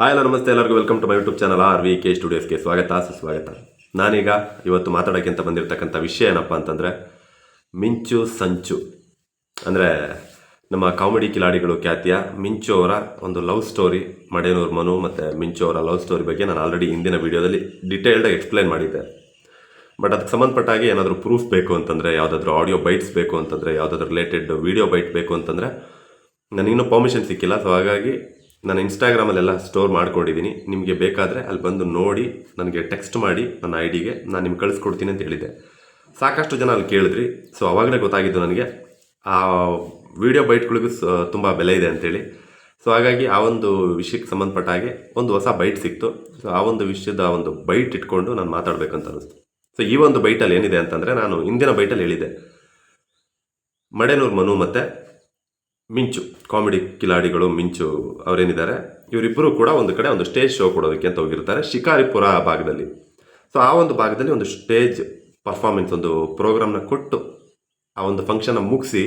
Hi ಎಲ್ಲ ನಮಸ್ತೆ. ಎಲ್ಲರಿಗೂ welcome to my YouTube channel R V K ಸ್ಟುಡಿಯೋಸ್ಗೆ ಸ್ವಾಗತ, ಸುಸ್ವಾಗತ. ನಾನೀಗ ಇವತ್ತು ಮಾತಾಡೋಕ್ಕೆ ಅಂತ ಬಂದಿರತಕ್ಕಂಥ ವಿಷಯ ಏನಪ್ಪ ಅಂತಂದರೆ, ಮಿಂಚು ಸಂಚು. ಅಂದರೆ ನಮ್ಮ ಕಾಮಿಡಿ ಕಿಲಾಡಿಗಳು ಖ್ಯಾತಿಯ ಮಿಂಚು ಅವರ ಒಂದು ಲವ್ ಸ್ಟೋರಿ ಮಡೇನೂರ್ ಮನು ಮತ್ತು ಮಿಂಚು ಅವರ ಲವ್ ಸ್ಟೋರಿ ಬಗ್ಗೆ ನಾನು ಆಲ್ರೆಡಿ ಹಿಂದಿನ ವೀಡಿಯೋದಲ್ಲಿ ಡಿಟೇಲ್ಡಾಗಿ ಎಕ್ಸ್ಪ್ಲೈನ್ ಮಾಡಿದ್ದೆ. ಬಟ್ ಅದಕ್ಕೆ ಸಂಬಂಧಪಟ್ಟಾಗಿ ಏನಾದರೂ ಪ್ರೂಫ್ ಬೇಕು ಅಂತಂದರೆ, ಯಾವುದಾದ್ರೂ ಆಡಿಯೋ ಬೈಟ್ಸ್ ಬೇಕು ಅಂತಂದರೆ, ಯಾವುದಾದ್ರೂ ರಿಲೇಟೆಡ್ ವೀಡಿಯೋ ಬೈಟ್ ಬೇಕು ಅಂತಂದರೆ ನನಗಿನ್ನೂ ಪರ್ಮಿಷನ್ ಸಿಕ್ಕಿಲ್ಲ. ಸೊ ಹಾಗಾಗಿ ನಾನು ಇನ್ಸ್ಟಾಗ್ರಾಮಲ್ಲೆಲ್ಲ ಸ್ಟೋರ್ ಮಾಡ್ಕೊಂಡಿದ್ದೀನಿ ನಿಮಗೆ ಬೇಕಾದರೆ ಅಲ್ಲಿ ಬಂದು ನೋಡಿ, ನನಗೆ ಟೆಕ್ಸ್ಟ್ ಮಾಡಿ, ನನ್ನ ಐ ಡಿಗೆ ನಾನು ನಿಮ್ಗೆ ಕಳಿಸ್ಕೊಡ್ತೀನಿ ಅಂತ ಹೇಳಿದ್ದೆ. ಸಾಕಷ್ಟು ಜನ ಅಲ್ಲಿ ಕೇಳಿದ್ರಿ. ಸೊ ಅವಾಗಲೇ ಗೊತ್ತಾಗಿದ್ದು ನನಗೆ, ಆ ವಿಡಿಯೋ ಬೈಟ್ಗಳಿಗೂ ಸ, ತುಂಬ ಬೆಲೆ ಇದೆ ಅಂತೇಳಿ ಸೊ ಹಾಗಾಗಿ ಆ ಒಂದು ವಿಷಯಕ್ಕೆ ಸಂಬಂಧಪಟ್ಟ ಹಾಗೆ ಒಂದು ಹೊಸ ಬೈಟ್ ಸಿಕ್ತು. ಸೊ ಆ ಒಂದು ವಿಷಯದ ಒಂದು ಬೈಟ್ ಇಟ್ಕೊಂಡು ನಾನು ಮಾತಾಡಬೇಕಂತ ಅನ್ನಿಸ್ತು. ಸೊ ಈ ಒಂದು ಬೈಟಲ್ಲಿ ಏನಿದೆ ಅಂತಂದರೆ ನಾನು ಹಿಂದಿನ ಬೈಟಲ್ಲಿ ಹೇಳಿದ್ದೆ. ಮಡೇನೂರು ಮನು ಮತ್ತು ಮಿಂಚು, ಕಾಮಿಡಿ ಕಿಲಾಡಿಗಳು ಮಿಂಚು ಅವರೇನಿದ್ದಾರೆ, ಇವರಿಬ್ಬರು ಕೂಡ ಒಂದು ಕಡೆ ಒಂದು ಸ್ಟೇಜ್ ಶೋ ಕೊಡೋದಕ್ಕೆ ಅಂತ ಹೋಗಿರ್ತಾರೆ, ಶಿಕಾರಿಪುರ ಭಾಗದಲ್ಲಿ. ಸೊ ಆ ಒಂದು ಭಾಗದಲ್ಲಿ ಒಂದು ಸ್ಟೇಜ್ ಪರ್ಫಾರ್ಮೆನ್ಸ್ ಒಂದು ಪ್ರೋಗ್ರಾಮ್ನ ಕೊಟ್ಟು ಆ ಒಂದು ಫಂಕ್ಷನ್ನ ಮುಗಿಸಿ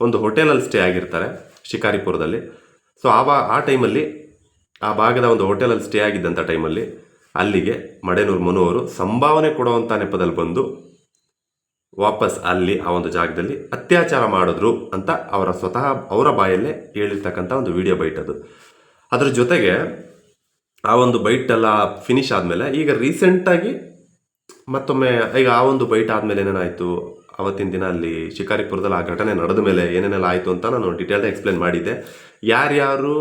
ಒಂದು ಹೋಟೆಲಲ್ಲಿ ಸ್ಟೇ ಆಗಿರ್ತಾರೆ ಶಿಕಾರಿಪುರದಲ್ಲಿ. ಸೊ ಆ ಬಾ ಆ ಟೈಮಲ್ಲಿ ಆ ಭಾಗದ ಒಂದು ಹೋಟೆಲಲ್ಲಿ ಸ್ಟೇ ಆಗಿದ್ದಂಥ ಟೈಮಲ್ಲಿ ಅಲ್ಲಿಗೆ ಮಡೇನೂರು ಮನು ಅವರು ಸಂಭಾವನೆ ಕೊಡುವಂಥ ನೆಪದಲ್ಲಿ ಬಂದು ವಾಪಸ್ ಅಲ್ಲಿ ಆ ಒಂದು ಜಾಗದಲ್ಲಿ ಅತ್ಯಾಚಾರ ಮಾಡಿದ್ರು ಅಂತ ಅವರ ಸ್ವತಃ ಅವರ ಬಾಯಲ್ಲೇ ಹೇಳಿರ್ತಕ್ಕಂಥ ಒಂದು ವಿಡಿಯೋ ಬೈಟ್ ಅದು. ಅದ್ರ ಜೊತೆಗೆ ಆ ಒಂದು ಬೈಟ್ ಎಲ್ಲ ಫಿನಿಶ್ ಆದಮೇಲೆ ಈಗ ರೀಸೆಂಟಾಗಿ ಮತ್ತೊಮ್ಮೆ ಈಗ ಆ ಒಂದು ಬೈಟ್ ಆದಮೇಲೆ ಏನೇನಾಯಿತು? ಅವತ್ತಿನ ದಿನ ಅಲ್ಲಿ ಶಿಕಾರಿಪುರದಲ್ಲಿ ಆ ಘಟನೆ ನಡೆದ ಮೇಲೆ ಏನೇನೆಲ್ಲ ಆಯಿತು ಅಂತ ನಾನು ಡೀಟೇಲ್ಡ್ ಎಕ್ಸ್ಪ್ಲೇನ್ ಮಾಡಿದ್ದೆ. ಯಾರ್ಯಾರು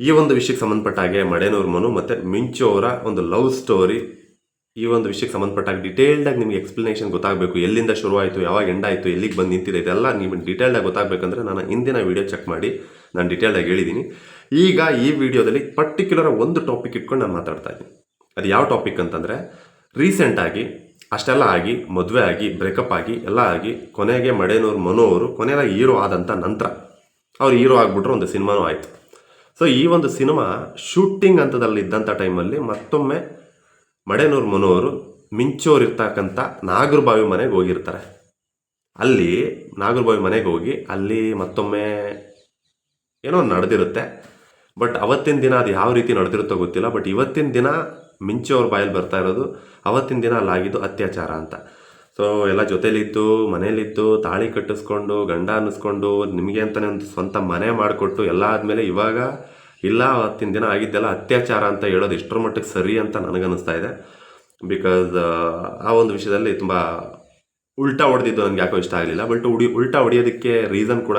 ಈ ಒಂದು ವಿಷಯಕ್ಕೆ ಸಂಬಂಧಪಟ್ಟ ಹಾಗೆ ಮಡೇನೂರು ಮನು ಮತ್ತು ಮಿಂಚು ಅವರ ಒಂದು ಲವ್ ಸ್ಟೋರಿ ಈ ಒಂದು ವಿಷಯಕ್ಕೆ ಸಂಬಂಧಪಟ್ಟಾಗ ಡಿಟೇಲ್ಡಾಗಿ ನಿಮಗೆ ಎಕ್ಸ್ಪ್ಲನೇಷನ್ ಗೊತ್ತಾಗಬೇಕು. ಎಲ್ಲಿಂದ ಶುರುವಾಯಿತು, ಯಾವಾಗ ಎಂಡ್ ಆಯಿತು, ಎಲ್ಲಿಗೆ ಬಂದು ನಿಂತಿದೆ, ಇದೆಲ್ಲ ನಿಮಗೆ ಡಿಟೇಲ್ಡಾಗಿ ಗೊತ್ತಾಗಬೇಕಂದ್ರೆ ನಾನು ಹಿಂದಿನ ವಿಡಿಯೋ ಚೆಕ್ ಮಾಡಿ ನಾನು ಡಿಟೇಲ್ಡಾಗಿ ಹೇಳಿದ್ದೀನಿ ಈಗ ಈ ವಿಡಿಯೋದಲ್ಲಿ ಪರ್ಟಿಕ್ಯುಲರ್ ಒಂದು ಟಾಪಿಕ್ ಇಟ್ಕೊಂಡು ನಾನು ಮಾತಾಡ್ತಾ ಇದ್ದೀನಿ. ಅದು ಯಾವ ಟಾಪಿಕ್ ಅಂತಂದರೆ ರೀಸೆಂಟಾಗಿ ಅಷ್ಟೆಲ್ಲ ಆಗಿ, ಮದುವೆ ಆಗಿ ಬ್ರೇಕಪ್ ಆಗಿ, ಎಲ್ಲ ಆಗಿ, ಕೊನೆಗೆ ಮಡೇನೂರು ಮನು ಅವರು ಕೊನೆಯದಾಗಿ ಹೀರೋ ಆದಂಥ ನಂತರ ಅವ್ರು ಹೀರೋ ಆಗಿಬಿಟ್ರು ಒಂದು ಸಿನಿಮಾನೂ ಆಯಿತು. ಸೊ ಈ ಒಂದು ಸಿನಿಮಾ ಶೂಟಿಂಗ್ ಹಂತದಲ್ಲಿ ಇದ್ದಂಥ ಟೈಮಲ್ಲಿ ಮತ್ತೊಮ್ಮೆ ಮಡೇನೂರು ಮನೋರು ಮಿಂಚೋರು ಇರ್ತಕ್ಕಂಥ ನಾಗರಬಾವಿ ಮನೆಗೆ ಹೋಗಿರ್ತಾರೆ. ಅಲ್ಲಿ ನಾಗರಬಾವಿ ಮನೆಗೆ ಹೋಗಿ ಅಲ್ಲಿ ಮತ್ತೊಮ್ಮೆ ಏನೋ ನಡೆದಿರುತ್ತೆ. ಬಟ್ ಅವತ್ತಿನ ದಿನ ಅದು ಯಾವ ರೀತಿ ನಡೆದಿರುತ್ತೋ ಗೊತ್ತಿಲ್ಲ. ಬಟ್ ಇವತ್ತಿನ ದಿನ ಮಿಂಚು ಅವ್ರ ಬಾಯಲ್ಲಿ ಬರ್ತಾ ಇರೋದು ಅವತ್ತಿನ ದಿನ ಅಲ್ಲಾಗಿದ್ದು ಅತ್ಯಾಚಾರ ಅಂತ. ಸೊ ಎಲ್ಲ ಜೊತೆಲಿದ್ದು ಮನೇಲಿದ್ದು ತಾಳಿ ಕಟ್ಟಿಸ್ಕೊಂಡು, ಗಂಡ ಅನ್ನಿಸ್ಕೊಂಡು, ನಿಮಗೆ ಅಂತಲೇ ಒಂದು ಸ್ವಂತ ಮನೆ ಮಾಡಿಕೊಟ್ಟು ಎಲ್ಲ ಆದಮೇಲೆ ಇವಾಗ ಇಲ್ಲ ಅವತ್ತಿನ ದಿನ ಆಗಿದ್ದೆಲ್ಲ ಅತ್ಯಾಚಾರ ಅಂತ ಹೇಳೋದು ಎಷ್ಟರ ಮಟ್ಟಿಗೆ ಸರಿ ಅಂತ ನನಗನ್ನಿಸ್ತಾ ಇದೆ. ಬಿಕಾಸ್ ಆ ಒಂದು ವಿಷಯದಲ್ಲಿ ತುಂಬ ಉಲ್ಟಾ ಹೊಡೆದಿದ್ದು ನನಗೆ ಯಾಕೋ ಇಷ್ಟ ಆಗಲಿಲ್ಲ. ಬಟ್ ಉಡಿ, ಉಲ್ಟಾ ಹೊಡೆಯೋದಕ್ಕೆ ರೀಸನ್ ಕೂಡ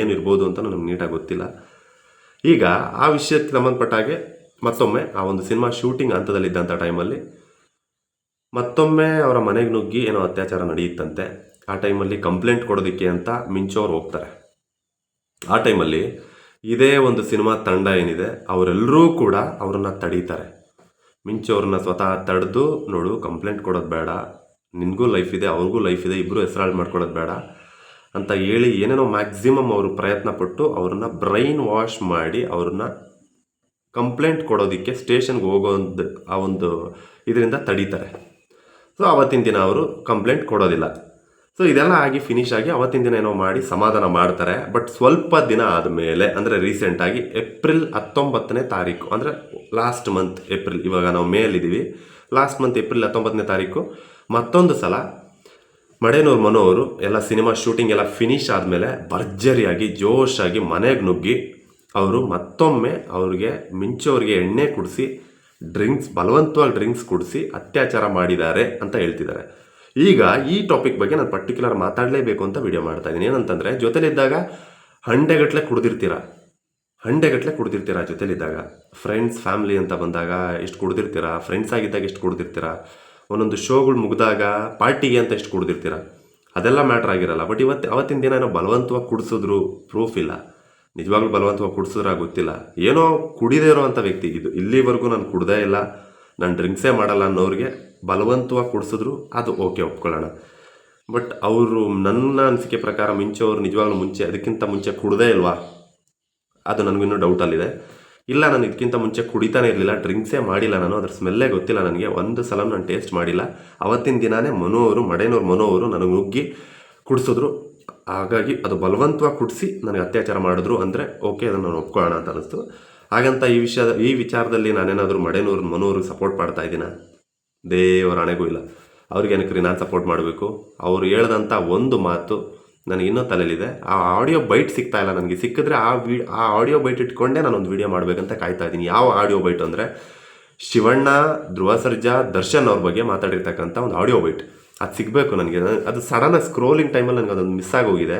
ಏನಿರ್ಬೋದು ಅಂತ ನನಗೆ ನೀಟಾಗಿ ಗೊತ್ತಿಲ್ಲ. ಈಗ ಆ ವಿಷಯಕ್ಕೆ ಸಂಬಂಧಪಟ್ಟ ಹಾಗೆ ಮತ್ತೊಮ್ಮೆ ಆ ಒಂದು ಸಿನಿಮಾ ಶೂಟಿಂಗ್ ಹಂತದಲ್ಲಿದ್ದಂಥ ಟೈಮಲ್ಲಿ ಮತ್ತೊಮ್ಮೆ ಅವರ ಮನೆಗೆ ನುಗ್ಗಿ ಏನೋ ಅತ್ಯಾಚಾರ ನಡೆಯುತ್ತಂತೆ. ಆ ಟೈಮಲ್ಲಿ ಕಂಪ್ಲೇಂಟ್ ಕೊಡೋದಕ್ಕೆ ಅಂತ ಮಿಂಚೋರು ಹೋಗ್ತಾರೆ. ಆ ಟೈಮಲ್ಲಿ ಇದೇ ಒಂದು ಸಿನಿಮಾ ತಂಡ ಏನಿದೆ, ಅವರೆಲ್ಲರೂ ಕೂಡ ಅವರನ್ನು ತಡೀತಾರೆ. ಮಿಂಚೋರನ್ನ ಸ್ವತಃ ತಡೆದು, ನೋಡು ಕಂಪ್ಲೇಂಟ್ ಕೊಡೋದು ಬೇಡ. ನಿನಗೂ ಲೈಫ್ ಇದೆ, ಅವ್ರಿಗೂ ಲೈಫ್ ಇದೆ ಇಬ್ಬರು ಹೆಸರಾಳು ಮಾಡ್ಕೊಡೋದು ಬೇಡ ಅಂತ ಹೇಳಿ ಏನೇನೋ ಮ್ಯಾಕ್ಸಿಮಮ್ ಅವರು ಪ್ರಯತ್ನ ಪಟ್ಟು ಅವ್ರನ್ನ ಬ್ರೈನ್ ವಾಶ್ ಮಾಡಿ ಅವ್ರನ್ನ ಕಂಪ್ಲೇಂಟ್ ಕೊಡೋದಕ್ಕೆ ಸ್ಟೇಷನ್ಗೆ ಹೋಗೋ ಒಂದು ಆ ಒಂದು ಇದರಿಂದ ತಡೀತಾರೆ. ಸೊ ಆವತ್ತಿನ ದಿನ ಅವರು ಕಂಪ್ಲೇಂಟ್ ಕೊಡೋದಿಲ್ಲ. ಸೊ ಇದೆಲ್ಲ ಆಗಿ ಫಿನಿಶ್ ಆಗಿ ಅವತ್ತಿನ ದಿನ ಏನೋ ಮಾಡಿ ಸಮಾಧಾನ ಮಾಡ್ತಾರೆ. ಬಟ್ ಸ್ವಲ್ಪ ದಿನ ಆದಮೇಲೆ, ಅಂದರೆ ರೀಸೆಂಟಾಗಿ ಏಪ್ರಿಲ್ ಹತ್ತೊಂಬತ್ತನೇ ತಾರೀಕು, ಅಂದರೆ ಲಾಸ್ಟ್ ಮಂತ್ ಏಪ್ರಿಲ್ ಇವಾಗ ನಾವು ಮೇಲಿದ್ದೀವಿ ಲಾಸ್ಟ್ ಮಂತ್ ಏಪ್ರಿಲ್ ಹತ್ತೊಂಬತ್ತನೇ ತಾರೀಕು, ಮತ್ತೊಂದು ಸಲ ಮಡೇನೂರು ಮನೋ ಅವರು ಎಲ್ಲ ಸಿನಿಮಾ ಶೂಟಿಂಗ್ ಎಲ್ಲ ಫಿನಿಶ್ ಆದಮೇಲೆ ಭರ್ಜರಿಯಾಗಿ, ಜೋಶಾಗಿ ಮನೆಗೆ ನುಗ್ಗಿ ಅವರು ಮತ್ತೊಮ್ಮೆ ಅವ್ರಿಗೆ ಮಿಂಚೋರಿಗೆ ಎಣ್ಣೆ ಕುಡಿಸಿ ಡ್ರಿಂಕ್ಸ್ ಬಲವಂತವಾಗಿ ಡ್ರಿಂಕ್ಸ್ ಕುಡಿಸಿ, ಅತ್ಯಾಚಾರ ಮಾಡಿದ್ದಾರೆ ಅಂತ ಹೇಳ್ತಿದ್ದಾರೆ. ಈಗ ಈ ಟಾಪಿಕ್ ಬಗ್ಗೆ ನಾನು ಪರ್ಟಿಕ್ಯುಲರ್ ಮಾತಾಡಲೇಬೇಕು ಅಂತ ವಿಡಿಯೋ ಮಾಡ್ತಾ ಇದ್ದೀನಿ ಏನಂತಂದರೆ, ಜೊತೆಲಿದ್ದಾಗ ಹಂಡೆಗಟ್ಟಲೆ ಕುಡ್ದಿರ್ತೀರ? ಹಂಡೆಗಟ್ಟಲೆ ಕುಡ್ದಿರ್ತೀರ ಜೊತೆಲಿದ್ದಾಗ? ಫ್ರೆಂಡ್ಸ್ ಫ್ಯಾಮಿಲಿ ಅಂತ ಬಂದಾಗ ಎಷ್ಟು ಕುಡ್ದಿರ್ತೀರ? ಫ್ರೆಂಡ್ಸ್ ಆಗಿದ್ದಾಗ ಎಷ್ಟು ಕುಡ್ದಿರ್ತೀರ? ಒಂದೊಂದು ಶೋಗಳು ಮುಗಿದಾಗ ಪಾರ್ಟಿಗೆ ಅಂತ ಎಷ್ಟು ಕುಡ್ದಿರ್ತೀರ? ಅದೆಲ್ಲ ಮ್ಯಾಟ್ರ್ ಆಗಿರಲ್ಲ. ಬಟ್ ಇವತ್ತು, ಅವತ್ತಿನ ದಿನ ಏನೋ ಬಲವಂತವಾಗಿ ಕುಡಿಸಿದ್ರು ಪ್ರೂಫ್ ಇಲ್ಲ. ನಿಜವಾಗ್ಲೂ ಬಲವಂತವಾಗಿ ಕುಡಿಸಿದ್ರೆ ಗೊತ್ತಿಲ್ಲ. ಏನೋ ಕುಡಿದೇ ಇರೋವಂಥ ವ್ಯಕ್ತಿ ಇದು. ಇಲ್ಲಿವರೆಗೂ ನಾನು ಕುಡ್ದೇ ಇಲ್ಲ. ನಾನು ಡ್ರಿಂಕ್ಸೇ ಮಾಡಲ್ಲ ಅನ್ನೋರಿಗೆ ಬಲವಂತವಾಗಿ ಕುಡಿಸಿದ್ರು ಅದು ಓಕೆ ಒಪ್ಕೊಳ್ಳೋಣ. ಬಟ್ ಅವರು ನನ್ನ ಅನಿಸಿಕೆ ಪ್ರಕಾರ ಮಿಂಚೋರು ನಿಜವಾಗ್ಲೂ ಮುಂಚೆ ಅದಕ್ಕಿಂತ ಮುಂಚೆ ಕುಡ್ದೇ ಇಲ್ವಾ? ಅದು ನನಗಿನ್ನೂ ಡೌಟಲ್ಲಿದೆ ಇಲ್ಲ, ನಾನು ಇದಕ್ಕಿಂತ ಮುಂಚೆ ಕುಡಿತಾನೆ ಇರಲಿಲ್ಲ, ಡ್ರಿಂಕ್ಸೇ ಮಾಡಿಲ್ಲ ನಾನು, ಅದ್ರ ಸ್ಮೆಲ್ಲೇ ಗೊತ್ತಿಲ್ಲ ನನಗೆ. ಒಂದು ಸಲ ನಾನು ಟೇಸ್ಟ್ ಮಾಡಿಲ್ಲ. ಅವತ್ತಿನ ದಿನಾನೇ ಮನು ಅವರು ಮಡೇನವ್ರು ಮನು ಅವರು ನನಗೆ ನುಗ್ಗಿ ಕುಡಿಸಿದ್ರು. ಹಾಗಾಗಿ ಅದು ಬಲವಂತವಾಗಿ ಕುಡಿಸಿ ನನಗೆ ಅತ್ಯಾಚಾರ ಮಾಡಿದ್ರು ಅಂದರೆ ಓಕೆ, ಅದನ್ನು ನಾನು ಒಪ್ಕೊಳ್ಳೋಣ ಅಂತ ಅನ್ನಿಸ್ತು. ಹಾಗಂತ ಈ ವಿಷಯ ಈ ವಿಚಾರದಲ್ಲಿ ನಾನೇನಾದರೂ ಮಡೆನೂರು ಮನೂರಿಗೆ ಸಪೋರ್ಟ್ ಮಾಡ್ತಾ ಇದ್ದೀನ? ದೇವರ ಹಣೆಗೂ ಇಲ್ಲ. ಅವ್ರಿಗೆ ಏನಕ್ರಿ ನಾನು ಸಪೋರ್ಟ್ ಮಾಡಬೇಕು? ಅವರು ಹೇಳ್ದಂಥ ಒಂದು ಮಾತು ನನಗೆ ಇನ್ನೂ ತಲೆಯಲ್ಲಿದೆ ಆ ಆಡಿಯೋ ಬೈಟ್ ಸಿಗ್ತಾ ಇಲ್ಲ ನನಗೆ. ಸಿಕ್ಕಿದ್ರೆ ಆ ವಿ, ಆ ಆಡಿಯೋ ಬೈಟ್ ಇಟ್ಕೊಂಡೇ ನಾನೊಂದು ವಿಡಿಯೋ ಮಾಡಬೇಕಂತ ಕಾಯ್ತಾ ಇದ್ದೀನಿ. ಯಾವ ಆಡಿಯೋ ಬೈಟ್ ಅಂದರೆ ಶಿವಣ್ಣ ಧ್ರುವ ಸರ್ಜಾ ದರ್ಶನ್ ಅವ್ರ ಬಗ್ಗೆ ಮಾತಾಡಿರ್ತಕ್ಕಂಥ ಒಂದು ಆಡಿಯೋ ಬೈಟ್ ಅದು ಸಿಗಬೇಕು ನನಗೆ. ಅದು ಸಡನ್ನಾಗಿ ಸ್ಕ್ರೋಲಿಂಗ್ ಟೈಮಲ್ಲಿ ನನಗೆ ಅದೊಂದು ಮಿಸ್ ಆಗೋಗಿದೆ.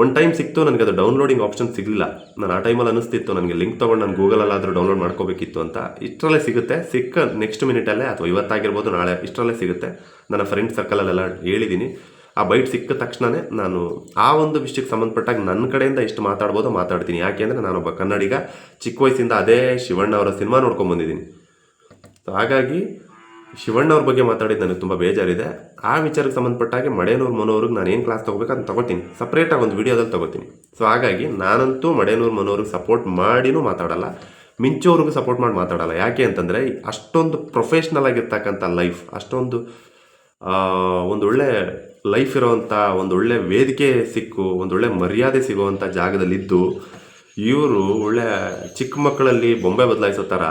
ಒನ್ ಟೈಮ್ ಸಿಕ್ತು, ನನಗೆ ಅದು ಡೌನ್ಲೋಡಿಂಗ್ ಆಪ್ಷನ್ ಸಿಗಲಿಲ್ಲ. ನಾನು ಆ ಟೈಮಲ್ಲಿ ಅನಿಸ್ತಿತ್ತು ನನಗೆ ಲಿಂಕ್ ತೊಗೊಂಡು ನಾನು ಗೂಗಲಲ್ಲಾದರೂ ಡೌನ್ಲೋಡ್ ಮಾಡ್ಕೋಬೇಕಿತ್ತು ಅಂತ. ಇಷ್ಟರಲ್ಲೇ ಸಿಗುತ್ತೆ. ಸಿಕ್ಕ ನೆಕ್ಸ್ಟ್ ಮಿನಿಟಲ್ಲೇ ಅಥವಾ ಇವತ್ತಾಗಿರ್ಬೋದು, ನಾಳೆ ಇಷ್ಟರಲ್ಲೇ ಸಿಗುತ್ತೆ. ನನ್ನ ಫ್ರೆಂಡ್ ಸರ್ಕಲಲ್ಲೆಲ್ಲ ಹೇಳಿದ್ದೀನಿ ಆ ಬೈಟ್ ಸಿಕ್ಕ ತಕ್ಷಣವೇ ನಾನು ಆ ಒಂದು ವಿಷಯಕ್ಕೆ ಸಂಬಂಧಪಟ್ಟಾಗ ನನ್ನ ಕಡೆಯಿಂದ ಇಷ್ಟು ಮಾತಾಡ್ಬೋದು, ಮಾತಾಡ್ತೀನಿ. ಯಾಕೆಂದರೆ ನಾನೊಬ್ಬ ಕನ್ನಡಿಗ, ಚಿಕ್ಕ ವಯಸ್ಸಿಂದ ಅದೇ ಶಿವಣ್ಣ ಅವರ ಸಿನಿಮಾ ನೋಡ್ಕೊಂಡು ಬಂದಿದ್ದೀನಿ. ಸೊ ಹಾಗಾಗಿ ಶಿವಣ್ಣ ಅವ್ರ ಬಗ್ಗೆ ಮಾತಾಡಿದ್ದು ನನಗೆ ತುಂಬ ಬೇಜಾರಿದೆ. ಆ ವಿಚಾರಕ್ಕೆ ಸಂಬಂಧಪಟ್ಟಾಗೆ ಮಡೇನೂರು ಮನೋರಿಗೆ ನಾನು ಏನು ಕ್ಲಾಸ್ ತೊಗೋಬೇಕು ಅಂತ ತೊಗೋತೀನಿ. ಸಪ್ರೇಟಾಗಿ ಒಂದು ವಿಡಿಯೋದಲ್ಲಿ ತೊಗೋತೀನಿ. ಸೊ ಹಾಗಾಗಿ ನಾನಂತೂ ಮಡೇನೂರು ಮನೋರಿಗೆ ಸಪೋರ್ಟ್ ಮಾಡಿನೂ ಮಾತಾಡಲ್ಲ. ಮಿಂಚೋರಿಗೂ ಸಪೋರ್ಟ್ ಮಾಡಿ ಮಾತಾಡಲ್ಲ. ಯಾಕೆ ಅಂತಂದರೆ, ಅಷ್ಟೊಂದು ಪ್ರೊಫೆಷ್ನಲ್ ಆಗಿರ್ತಕ್ಕಂಥ ಲೈಫ್ ಅಷ್ಟೊಂದು ಒಂದೊಳ್ಳೆ ಲೈಫ್ ಇರೋವಂಥ ಒಂದೊಳ್ಳೆ ವೇದಿಕೆ ಸಿಕ್ಕು ಒಂದೊಳ್ಳೆ ಮರ್ಯಾದೆ ಸಿಗುವಂಥ ಜಾಗದಲ್ಲಿದ್ದು, ಇವರು ಒಳ್ಳೆ ಚಿಕ್ಕ ಮಕ್ಕಳಲ್ಲಿ ಬೊಂಬೆ ಬದಲಾಯಿಸೋ ಥರ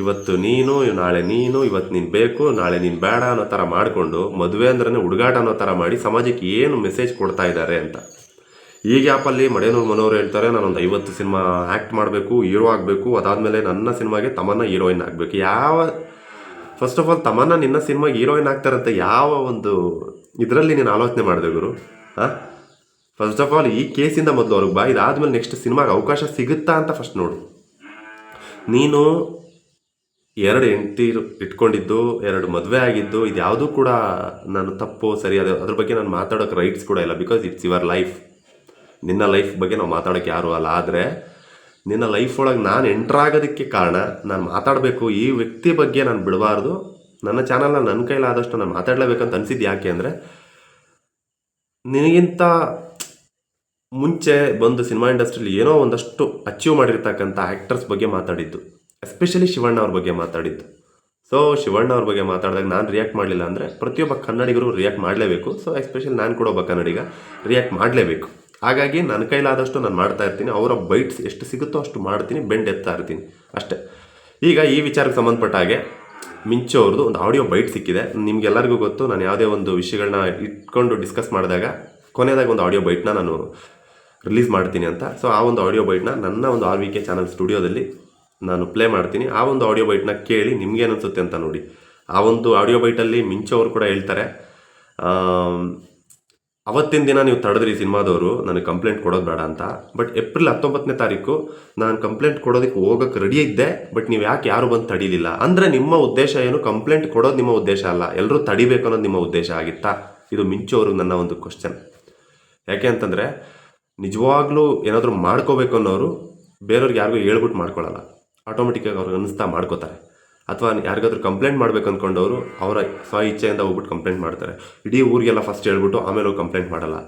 ಇವತ್ತು ನೀನು ನಾಳೆ ನೀನು, ಇವತ್ತು ನೀನು ಬೇಕು, ನಾಳೆ ನೀನು ಬೇಡ ಅನ್ನೋ ಥರ ಮಾಡಿಕೊಂಡು ಮದುವೆ ಅಂದ್ರೆ ಹುಡುಗಾಟ ಅನ್ನೋ ಥರ ಮಾಡಿ ಸಮಾಜಕ್ಕೆ ಏನು ಮೆಸೇಜ್ ಕೊಡ್ತಾ ಇದ್ದಾರೆ ಅಂತ. ಈ ಗ್ಯಾಪಲ್ಲಿ ಮಡೇನೂರು ಮನೋರು ಹೇಳ್ತಾರೆ, ನಾನೊಂದು ಐವತ್ತು ಸಿನಿಮಾ ಆ್ಯಕ್ಟ್ ಮಾಡಬೇಕು ಹೀರೋ ಆಗಬೇಕು, ಅದಾದಮೇಲೆ ನನ್ನ ಸಿನಿಮಾಗೆ ತಮನ್ನ ಹೀರೋಯಿನ್ ಆಗಬೇಕು. ಯಾವ ಫಸ್ಟ್ ಆಫ್ ಆಲ್ ತಮನ್ನ ನಿನ್ನ ಸಿನಿಮಾಗೆ ಹೀರೋಯಿನ್ ಆಗ್ತಾರಂತ ಯಾವ ಒಂದು ಇದರಲ್ಲಿ ನೀನು ಆಲೋಚನೆ ಮಾಡಿದೆ ಗುರು ಹಾಂ ಫಸ್ಟ್ ಆಫ್ ಆಲ್ ಈ ಕೇಸಿಂದ ಮೊದಲು ಅವ್ರಿಗೆ ಬಾ, ಇದಾದಮೇಲೆ ನೆಕ್ಸ್ಟ್ ಸಿನಿಮಾಗೆ ಅವಕಾಶ ಸಿಗುತ್ತಾ ಅಂತ ಫಸ್ಟ್ ನೋಡು. ನೀನು ಎರಡು ಹೆಂಡತಿ ಇಟ್ಕೊಂಡಿದ್ದು, ಎರಡು ಮದುವೆ ಆಗಿದ್ದು, ಇದು ಯಾವುದೂ ಕೂಡ ನಾನು ತಪ್ಪು, ಸರಿ, ಅದು ಅದ್ರ ಬಗ್ಗೆ ನಾನು ಮಾತಾಡೋಕೆ ರೈಟ್ಸ್ ಕೂಡ ಇಲ್ಲ ಬಿಕಾಸ್ ಇಟ್ಸ್ ಯುವರ್ ಲೈಫ್ ನಿನ್ನ ಲೈಫ್ ಬಗ್ಗೆ ನಾವು ಮಾತಾಡೋಕೆ ಯಾರು ಅಲ್ಲ. ಆದರೆ, ನಿನ್ನ ಲೈಫ್ ಒಳಗೆ ನಾನು ಎಂಟ್ರ್ ಆಗೋದಕ್ಕೆ ಕಾರಣ ನಾನು ಮಾತಾಡಬೇಕು. ಈ ವ್ಯಕ್ತಿ ಬಗ್ಗೆ ನಾನು ಬಿಡಬಾರ್ದು. ನನ್ನ ಚಾನಲ್ನ ನನ್ನ ಕೈಲಾದಷ್ಟು ನಾನು ಮಾತಾಡಲೇಬೇಕಂತ ಅನಿಸಿದ್ದು ಯಾಕೆ ಅಂದರೆ, ನಿನಗಿಂತ ಮುಂಚೆ ಬಂದು ಸಿನಿಮಾ ಇಂಡಸ್ಟ್ರಿಲಿ ಏನೋ ಒಂದಷ್ಟು ಅಚೀವ್ ಮಾಡಿರ್ತಕ್ಕಂಥ ಆ್ಯಕ್ಟರ್ಸ್ ಬಗ್ಗೆ ಮಾತಾಡಿದ್ದು. ಎಸ್ಪೆಷಲಿ ಶಿವಣ್ಣ ಅವ್ರ ಬಗ್ಗೆ ಮಾತಾಡಿದ್ದು. ಸೊ ಶಿವಣ್ಣ ಅವ್ರ ಬಗ್ಗೆ ಮಾತಾಡಿದಾಗ ನಾನು ರಿಯಾಕ್ಟ್ ಮಾಡಲಿಲ್ಲ ಅಂದರೆ ಪ್ರತಿಯೊಬ್ಬ ಕನ್ನಡಿಗರು ರಿಯಾಕ್ಟ್ ಮಾಡಲೇಬೇಕು. ಸೊ ಎಸ್ಪೆಷಲಿ ನಾನು ಕೂಡ ಒಬ್ಬ ಕನ್ನಡಿಗ ರಿಯಾಕ್ಟ್ ಮಾಡಲೇಬೇಕು. ಹಾಗಾಗಿ ನನ್ನ ಕೈಲಾದಷ್ಟು ನಾನು ಮಾಡ್ತಾ ಇರ್ತೀನಿ. ಅವರ ಬೈಟ್ಸ್ ಎಷ್ಟು ಸಿಗುತ್ತೋ ಅಷ್ಟು ಮಾಡ್ತೀನಿ, ಬೆಂಡ್ ಎತ್ತಾ ಇರ್ತೀನಿ. ಅಷ್ಟೇ. ಈಗ ಈ ವಿಚಾರಕ್ಕೆ ಸಂಬಂಧಪಟ್ಟ ಹಾಗೆ ಮಿಂಚು ಅವ್ರದ್ದು ಒಂದು ಆಡಿಯೋ ಬೈಟ್ ಸಿಕ್ಕಿದೆ. ನಿಮಗೆಲ್ಲರಿಗೂ ಗೊತ್ತು, ನಾನು ಯಾವುದೇ ಒಂದು ವಿಷಯಗಳನ್ನ ಇಟ್ಕೊಂಡು ಡಿಸ್ಕಸ್ ಮಾಡಿದಾಗ ಕೊನೆಯದಾಗ ಒಂದು ಆಡಿಯೋ ಬೈಟ್ನ ನಾನು ರಿಲೀಸ್ ಮಾಡ್ತೀನಿ ಅಂತ. ಸೊ ಆ ಒಂದು ಆಡಿಯೋ ಬೈಟ್ನ ನನ್ನ ಒಂದು ಆರ್ ವಿ ಕೆ ಚಾನಲ್ ಸ್ಟುಡಿಯೋದಲ್ಲಿ ನಾನು ಪ್ಲೇ ಮಾಡ್ತೀನಿ. ಆ ಒಂದು ಆಡಿಯೋ ಬೈಟ್ನ ಕೇಳಿ ನಿಮ್ಗೆ ಅನಿಸುತ್ತೆ ಅಂತ ನೋಡಿ. ಆ ಒಂದು ಆಡಿಯೋ ಬೈಟಲ್ಲಿ ಮಿಂಚವರು ಕೂಡ ಹೇಳ್ತಾರೆ. ಅವತ್ತಿನ ದಿನ ನೀವು ತಡೆದ್ರಿ ಸಿನಿಮಾದವರು, ನನಗೆ ಕಂಪ್ಲೇಂಟ್ ಕೊಡೋದು ಬೇಡ ಅಂತ. ಬಟ್ ಏಪ್ರಿಲ್ ಹತ್ತೊಂಬತ್ತನೇ ತಾರೀಕು ನಾನು ಕಂಪ್ಲೇಂಟ್ ಕೊಡೋದಕ್ಕೆ ಹೋಗೋಕ್ಕೆ ರೆಡಿ ಇದ್ದೆ ಬಟ್ ನೀವು ಯಾಕೆ ಯಾರು ಬಂದು ತಡೀಲಿಲ್ಲ? ಅಂದರೆ ನಿಮ್ಮ ಉದ್ದೇಶ ಏನು? ಕಂಪ್ಲೇಂಟ್ ಕೊಡೋದು ನಿಮ್ಮ ಉದ್ದೇಶ ಅಲ್ಲ. ಎಲ್ಲರೂ ತಡಿಬೇಕು ಅನ್ನೋದು ನಿಮ್ಮ ಉದ್ದೇಶ ಆಗಿತ್ತಾ? ಇದು ಮಿಂಚೋರು ನನ್ನ ಒಂದು ಕ್ವಶನ್ ಯಾಕೆ ಅಂತಂದರೆ ನಿಜವಾಗ್ಲೂ ಏನಾದರೂ ಮಾಡ್ಕೋಬೇಕು ಅನ್ನೋರು ಬೇರೆಯವ್ರಿಗೆ ಯಾರಿಗೂ ಹೇಳ್ಬಿಟ್ಟು ಮಾಡ್ಕೊಳ್ಳಲ್ಲ ಆಟೋಮೆಟಿಕ್ಕಾಗಿ ಅವ್ರಿಗೆ ಅನಿಸ್ತಾ ಮಾಡ್ಕೋತಾರೆ. ಅಥವಾ ಯಾರಿಗಾದ್ರೂ ಕಂಪ್ಲೇಂಟ್ ಮಾಡ್ಬೇಕು ಅಂದ್ಕೊಂಡವರು ಅವರ ಸ್ವ ಇಚ್ಛೆಯಿಂದ ಹೋಗ್ಬಿಟ್ಟು ಕಂಪ್ಲೇಂಟ್ ಮಾಡ್ತಾರೆ. ಇಡೀ ಊರಿಗೆಲ್ಲ ಫಸ್ಟ್ ಹೇಳ್ಬಿಟ್ಟು ಆಮೇಲೆ ಅವ್ರು ಕಂಪ್ಲೇಂಟ್ ಮಾಡಲ್ಲ.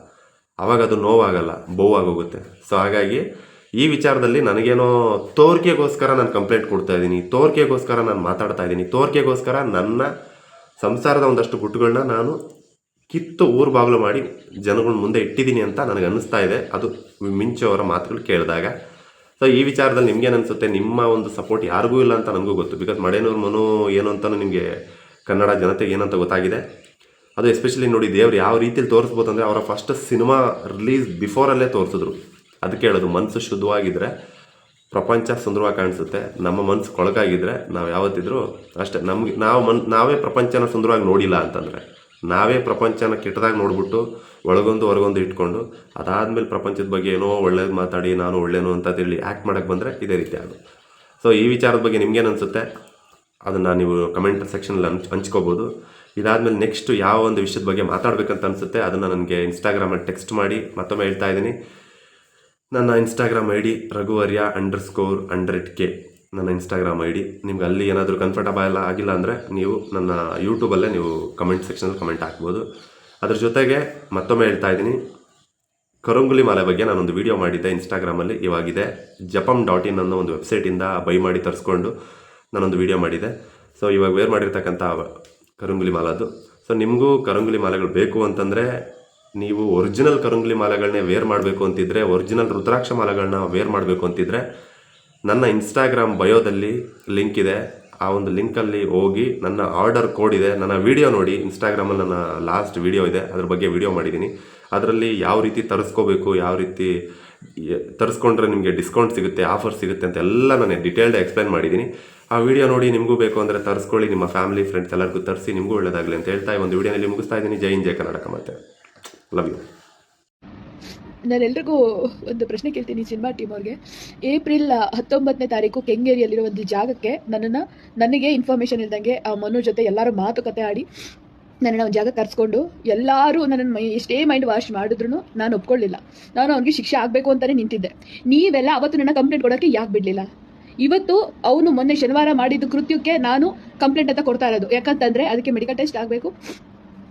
ಆವಾಗ ಅದು ನೋವಾಗಲ್ಲ ಬೋವಾಗೋಗುತ್ತೆ ಸೊ ಹಾಗಾಗಿ ಈ ವಿಚಾರದಲ್ಲಿ ನನಗೇನೋ ತೋರಿಕೆಗೋಸ್ಕರ ನಾನು ಕಂಪ್ಲೇಂಟ್ ಕೊಡ್ತಾ ಇದ್ದೀನಿ, ತೋರಿಕೆಗೋಸ್ಕರ ನಾನು ಮಾತಾಡ್ತಾ ಇದ್ದೀನಿ, ತೋರಿಕೆಗೋಸ್ಕರ ನನ್ನ ಸಂಸಾರದ ಒಂದಷ್ಟು ಗುಟ್ಟುಗಳನ್ನ ನಾನು ಕಿತ್ತು ಊರು ಬಾಗಿಲು ಮಾಡಿ ಜನಗಳ ಮುಂದೆ ಇಟ್ಟಿದ್ದೀನಿ ಅಂತ ನನಗೆ ಅನ್ನಿಸ್ತಾ ಇದೆ. ಅದು ಮಿಂಚು ಅವರ ಮಾತುಗಳು ಕೇಳಿದಾಗ ಸೊ ಈ ವಿಚಾರದಲ್ಲಿ ನಿಮ್ಗೆ ಅನಿಸುತ್ತೆ ನಿಮ್ಮ ಒಂದು ಸಪೋರ್ಟ್ ಯಾರಿಗೂ ಇಲ್ಲ ಅಂತ ನನಗೂ ಗೊತ್ತು. ಬಿಕಾಸ್ ಮಡೇನೂರು ಮನು ಏನು ಅಂತಲೂ ನಿಮಗೆ ಕನ್ನಡ ಜನತೆಗೆ ಏನಂತ ಗೊತ್ತಾಗಿದೆ. ಅದು ಎಸ್ಪೆಷಲಿ ನೋಡಿ ದೇವ್ರು ಯಾವ ರೀತಿಯಲ್ಲಿ ತೋರಿಸ್ಬೋದು ಅಂದರೆ ಅವರ ಫಸ್ಟ್ ಸಿನಿಮಾ ರಿಲೀಸ್ ಬಿಫೋರಲ್ಲೇ ತೋರಿಸಿದ್ರು. ಅದಕ್ಕೆ ಹೇಳೋದು ಮನಸ್ಸು ಶುದ್ಧವಾಗಿದ್ದರೆ ಪ್ರಪಂಚ ಸುಂದರವಾಗಿ ಕಾಣಿಸುತ್ತೆ. ನಮ್ಮ ಮನಸ್ಸು ಕೊಳಕಾಗಿದ್ದರೆ ನಾವು ಯಾವತ್ತಿದ್ರೂ ಅಷ್ಟೇ. ನಮಗೆ, ನಾವು ಮನ್, ನಾವೇ ಪ್ರಪಂಚನ ಸುಂದರವಾಗಿ ನೋಡಿಲ್ಲ ಅಂತಂದರೆ. ನಾವೇ ಪ್ರಪಂಚನ ಕೆಟ್ಟದಾಗ ನೋಡ್ಬಿಟ್ಟು ಒಳಗೊಂದು ಹೊರಗೊಂದು ಇಟ್ಕೊಂಡು, ಅದಾದ್ಮೇಲೆ ಪ್ರಪಂಚದ ಬಗ್ಗೆ ಏನೋ ಒಳ್ಳೇದು ಮಾತಾಡಿ, ನಾನು ಒಳ್ಳೇನು ಅಂತ ತಿಳಿ ಆ್ಯಕ್ಟ್ ಮಾಡೋಕ್ಕೆ ಬಂದರೆ ಇದೇ ರೀತಿ ಆಗೋದು. ಸೊ ಈ ವಿಚಾರದ ಬಗ್ಗೆ ನಿಮ್ಗೇನು ಅನಿಸುತ್ತೆ ಅದನ್ನು ನೀವು ಕಮೆಂಟ್ ಸೆಕ್ಷನಲ್ಲಿ ಹಂಚ್ ಹಂಚ್ಕೋಬೋದು. ಇದಾದಮೇಲೆ ನೆಕ್ಸ್ಟ್ ಯಾವ ಒಂದು ವಿಷಯದ ಬಗ್ಗೆ ಮಾತಾಡಬೇಕಂತ ಅನಿಸುತ್ತೆ, ಅದನ್ನು ನನಗೆ ಇನ್ಸ್ಟಾಗ್ರಾಮಲ್ಲಿ ಟೆಕ್ಸ್ಟ್ ಮಾಡಿ ಮತ್ತೊಮ್ಮೆ ಹೇಳ್ತಾ ಇದ್ದೀನಿ. ನನ್ನ ಇನ್ಸ್ಟಾಗ್ರಾಮ್ ಐ ಡಿ ರಘುವರ್ಯ ಅಂಡರ್ ಸ್ಕೋರ್ ಅಂಡ್ರೆಡ್ ಕೆ ನನ್ನ ಇನ್ಸ್ಟಾಗ್ರಾಮ್ ಐ ಡಿ ನಿಮ್ಗೆ ಅಲ್ಲಿ ಏನಾದರೂ ಕಂಫರ್ಟಬಲ್ ಆಗಿಲ್ಲ ಅಂದರೆ ನೀವು ನನ್ನ ಯೂಟ್ಯೂಬಲ್ಲೇ ನೀವು ಕಮೆಂಟ್ ಸೆಕ್ಷನಲ್ಲಿ ಕಮೆಂಟ್ ಹಾಕ್ಬೋದು. ಅದ್ರ ಜೊತೆಗೆ ಮತ್ತೊಮ್ಮೆ ಹೇಳ್ತಾ ಇದ್ದೀನಿ. ಕರುಂಗುಲಿ ಮಾಲೆ ಬಗ್ಗೆ ನಾನೊಂದು ವಿಡಿಯೋ ಮಾಡಿದ್ದೆ ಇನ್ಸ್ಟಾಗ್ರಾಮಲ್ಲಿ ಇವಾಗಿದೆ ಜಪಂ ಡಾಟ್ ಇನ್ ಅನ್ನೋ ಒಂದು ವೆಬ್ಸೈಟಿಂದ ಬೈ ಮಾಡಿ ತರಿಸ್ಕೊಂಡು ನಾನೊಂದು ವಿಡಿಯೋ ಮಾಡಿದೆ ಸೊ ಇವಾಗ ವೇರ್ ಮಾಡಿರ್ತಕ್ಕಂಥ ಕರುಂಗುಲಿ ಮಾಲದ್ದು ಸೊ ನಿಮಗೂ ಕರುಂಗುಲಿ ಮಾಲೆಗಳು ಬೇಕು ಅಂತಂದರೆ ನೀವು ಒರಿಜಿನಲ್ ಕರುಂಗುಲಿ ಮಾಲೆಗಳನ್ನೇ ವೇರ್ ಮಾಡಬೇಕು ಅಂತಿದ್ರೆ ಒರಿಜಿನಲ್ ರುದ್ರಾಕ್ಷ ಮಾಲೆಗಳನ್ನ ವೇರ್ ಮಾಡಬೇಕು ಅಂತಿದ್ರೆ ನನ್ನ ಇನ್ಸ್ಟಾಗ್ರಾಮ್ ಬಯೋದಲ್ಲಿ ಲಿಂಕ್ ಇದೆ. ಆ ಒಂದು ಲಿಂಕಲ್ಲಿ ಹೋಗಿ ನನ್ನ ಆರ್ಡರ್ ಕೋಡ್ ಇದೆ. ನನ್ನ ವಿಡಿಯೋ ನೋಡಿ. ಇನ್ಸ್ಟಾಗ್ರಾಮಲ್ಲಿ ನನ್ನ ಲಾಸ್ಟ್ ವೀಡಿಯೋ ಇದೆ. ಅದ್ರ ಬಗ್ಗೆ ವಿಡಿಯೋ ಮಾಡಿದ್ದೀನಿ. ಅದರಲ್ಲಿ ಯಾವ ರೀತಿ ತರಿಸ್ಕೋಬೇಕು, ಯಾವ ರೀತಿ ತರಿಸ್ಕೊಂಡ್ರೆ ನಿಮಗೆ ಡಿಸ್ಕೌಂಟ್ ಸಿಗುತ್ತೆ ಆಫರ್ ಸಿಗುತ್ತೆ ಅಂತ ಎಲ್ಲ ನಾನು ಡಿಟೇಲ್ಡ್ ಎಕ್ಸ್ಪ್ಲೈನ್ ಮಾಡಿದ್ದೀನಿ. ಆ ವಿಡಿಯೋ ನೋಡಿ ನಿಮಗೂ ಬೇಕು ಅಂದರೆ ತರಿಸ್ಕೊಳ್ಳಿ. ನಿಮ್ಮ ಫ್ಯಾಮಿಲಿ ಫ್ರೆಂಡ್ಸ್ ಎಲ್ಲರಿಗೂ ತರಿಸಿ ನಿಮಗೂ ಒಳ್ಳೆಯದಾಗಲಿ ಅಂತ ಹೇಳ್ತಾ ಈ ಒಂದು ವಿಡಿಯೋನಲ್ಲಿ ಮುಗಿಸ್ತಾ ಇದ್ದೀನಿ. ಜೈ ಇನ್ ಜೈ ಕರ್ನಾಟಕ ಮತ್ತೆ ಲವ್ ಯು ನಾನು ಎಲ್ರಿಗೂ ಒಂದು ಪ್ರಶ್ನೆ ಕೇಳ್ತೀನಿ ಸಿನಿಮಾ ಟೀಮ್ ಅವ್ರಿಗೆ. ಏಪ್ರಿಲ್ ಹತ್ತೊಂಬತ್ತನೇ ತಾರೀಕು ಕೆಂಗೇರಿಯಲ್ಲಿರೋ ಒಂದು ಜಾಗಕ್ಕೆ ನನ್ನನ್ನು, ನನಗೆ ಇನ್ಫಾರ್ಮೇಷನ್ ಇಲ್ದಂಗೆ ಆ ಮನು ಜೊತೆ ಎಲ್ಲರೂ ಮಾತುಕತೆ ಆಡಿ ನನ್ನನ್ನು ಒಂದು ಜಾಗ ಕರೆಸ್ಕೊಂಡು ಎಲ್ಲರೂ ನನ್ನನ್ನು ಮೈ, ಎಷ್ಟೇ ಮೈಂಡ್ ವಾಶ್ ಮಾಡಿದ್ರು ನಾನು ಒಪ್ಕೊಳ್ಳಿಲ್ಲ. ನಾನು ಅವ್ನಿಗೆ ಶಿಕ್ಷೆ ಆಗಬೇಕು ಅಂತಲೇ ನಿಂತಿದ್ದೆ. ನೀವೆಲ್ಲ ಅವತ್ತು ನನ್ನ ಕಂಪ್ಲೇಂಟ್ ಕೊಡೋಕ್ಕೆ ಯಾಕೆ ಬಿಡಲಿಲ್ಲ? ಇವತ್ತು ಅವನು ಮೊನ್ನೆ ಶನಿವಾರ ಮಾಡಿದ್ದು ಕೃತ್ಯಕ್ಕೆ ನಾನು ಕಂಪ್ಲೇಂಟ್ ಅಂತ ಕೊಡ್ತಾ ಇರೋದು. ಯಾಕಂತಂದರೆ ಅದಕ್ಕೆ ಮೆಡಿಕಲ್ ಟೆಸ್ಟ್ ಆಗಬೇಕು.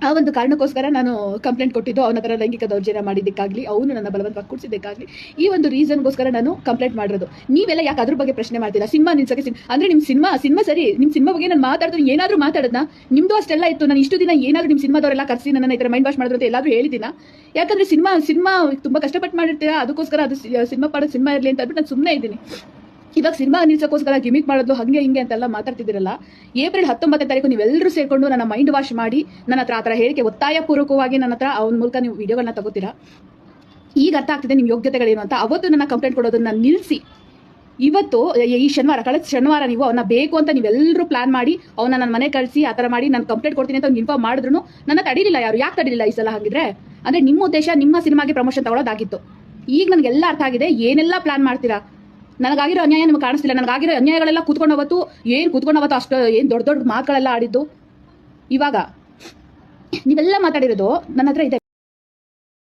ಆ ಒಂದು ಕಾರಣಕ್ಕೋಸ್ಕರ ನಾನು ಕಂಪ್ಲೇಂಟ್ ಕೊಟ್ಟಿದ್ದು ಅವನ ಹತ್ರ ಲೈಂಗಿಕ ದೌರ್ಜನ್ಯ ಮಾಡಿದ್ದಕ್ಕಾಗಲಿ, ಅವನು ನನ್ನ ಬಲವಂತವಾಗಿ ಕೂಡಿಸಿದ್ದಕ್ಕಾಗಲಿ, ಈ ಒಂದು ರೀಸನ್ಗೋಸ್ಕರ ನಾನು ಕಂಪ್ಲೇಂಟ್ ಮಾಡಿರೋದು. ನೀವೆಲ್ಲ ಯಾಕೆ ಅದ್ರ ಬಗ್ಗೆ ಪ್ರಶ್ನೆ ಮಾಡ್ತೀರಾ? ಸಿನಿಮಾ ನಿಲ್ಸಕ್ಕೆ ಸಿನ್ ಅಂದ್ರೆ ನಿಮ್ಮ ಸಿನಿಮಾ ಸಿನಿಮಾ ಸರಿ ನಿಮ್ಮ ಸಿನಿಮಾ ಬಗ್ಗೆ ನಾನು ಮಾತಾಡಿದ್ರೆ ಏನಾದರೂ ಮಾತಾಡೋದನ್ನ ನಿಮ್ಮದು ಅಷ್ಟೆಲ್ಲ ಇತ್ತು, ನಾನು ಇಷ್ಟು ದಿನ ಏನಾದರೂ ನಿಮ್ಮ ಸಿನಿಮಾದವರೆಲ್ಲ ಕರೆಸಿ ನನ್ನ ಈ ಥರ ಮೈಂಡ್ ವಾಶ್ ಮಾಡಿದ್ರು ಅಂತ ಎಲ್ಲಾದರೂ ಹೇಳಿದ್ದೀನ? ಯಾಕಂದ್ರೆ ಸಿನಿಮಾ ಸಿನಿಮಾ ತುಂಬ ಕಷ್ಟಪಟ್ಟು ಮಾಡಿರ್ತೀರಾ? ಅದಕ್ಕೋಸ್ಕರ ಅದು ಸಿನಿಮಾ ಪಾಡೋ ಸಿನಿಮಾ ಇರಲಿ ಅಂತ ಅಂದ್ಬಿಟ್ಟು ನಾನು ಸುಮ್ಮನೆ ಇದ್ದೀನಿ. ಇವಾಗ ಸಿನಿಮಾ ನಿಲ್ಸೋಕ್ಕೋಸ್ಕರ ಗಿಮಿಕ್ ಮಾಡೋದು ಹಂಗೆ ಹಿಂಗೆ ಅಂತೆಲ್ಲ ಮಾತಾಡ್ತಿದ್ದೀರಲ್ಲ, ಏಪ್ರಿಲ್ ಹತ್ತೊಂಬತ್ತನೇ ತಾರೀಕು ನೀವೆಲ್ಲರೂ ಸೇರಿಕೊಂಡು ನನ್ನ ಮೈಂಡ್ ವಾಶ್ ಮಾಡಿ, ನನ್ನ ಹತ್ರ ಆ ಥರ ಹೇಳಿಕೆ ಒತ್ತಾಯ ಪೂರ್ವಕವಾಗಿ ನನ್ನ ಹತ್ರ ಅವನ ಮೂಲಕ ನೀವು ವಿಡಿಯೋಗಳನ್ನ ತಗೋತೀರಾ? ಈಗ ಅರ್ಥ ಆಗ್ತಿದೆ ನಿಮ್ಮ ಯೋಗ್ಯತೆಗಳೇನು ಅಂತ. ಅವತ್ತು ನನ್ನ ಕಂಪ್ಲೇಂಟ್ ಕೊಡೋದನ್ನ ನಿಲ್ಲಿಸಿ ಇವತ್ತು ಈ ಶನಿವಾರ, ಕಳೆದ ಶನಿವಾರ ನೀವು ಅವನ್ನ ಬೇಕು ಅಂತ ನೀವೆಲ್ಲರೂ ಪ್ಲಾನ್ ಮಾಡಿ ಅವನ್ನ ನನ್ನ ಮನೆ ಕಳಿಸಿ, ಆ ಥರ ಮಾಡಿ ನಾನು ಕಂಪ್ಲೇಂಟ್ ಕೊಡ್ತೀನಿ ಅಂತ ಇನ್ಫಾರ್ಮ್ ಮಾಡಿದ್ರು ನನ್ನ ತಡಿಲಿಲ್ಲ ಯಾರು? ಯಾಕೆ ತಡಿಲಿಲ್ಲ ಈ ಸಲ ಹಾಗಿದ್ರೆ? ಅಂದ್ರೆ ನಿಮ್ಮ ಉದ್ದೇಶ ನಿಮ್ಮ ಸಿನಿಮಾಗೆ ಪ್ರಮೋಷನ್ ತಗೊಳ್ಳೋದಾಗಿತ್ತು ಈಗ ನನಗೆಲ್ಲ ಅರ್ಥ ಆಗಿದೆ, ಏನೆಲ್ಲ ಪ್ಲಾನ್ ಮಾಡ್ತೀರಾ? ನನಗಾಗಿರೋ ಅನ್ಯಾಯ ನಿಮ್ಗೆ ಕಾಣಿಸ್ತಿಲ್ಲ. ನನಗಾಗಿರೋ ಅನ್ಯಾಯಗಳೆಲ್ಲ ಕೂತ್ಕೊಂಡು ಅವತ್ತು ಏನು ಕೂತ್ಕೊಂಡು ಅವತ್ತು ಅಷ್ಟು ಏನು ದೊಡ್ಡ ದೊಡ್ಡ ಮಾತುಗಳೆಲ್ಲ ಆಡಿದ್ದು? ಇವಾಗ, ನೀವೆಲ್ಲ ಮಾತಾಡಿರೋದು ನನ್ನ ಹತ್ರ ಇದೆ.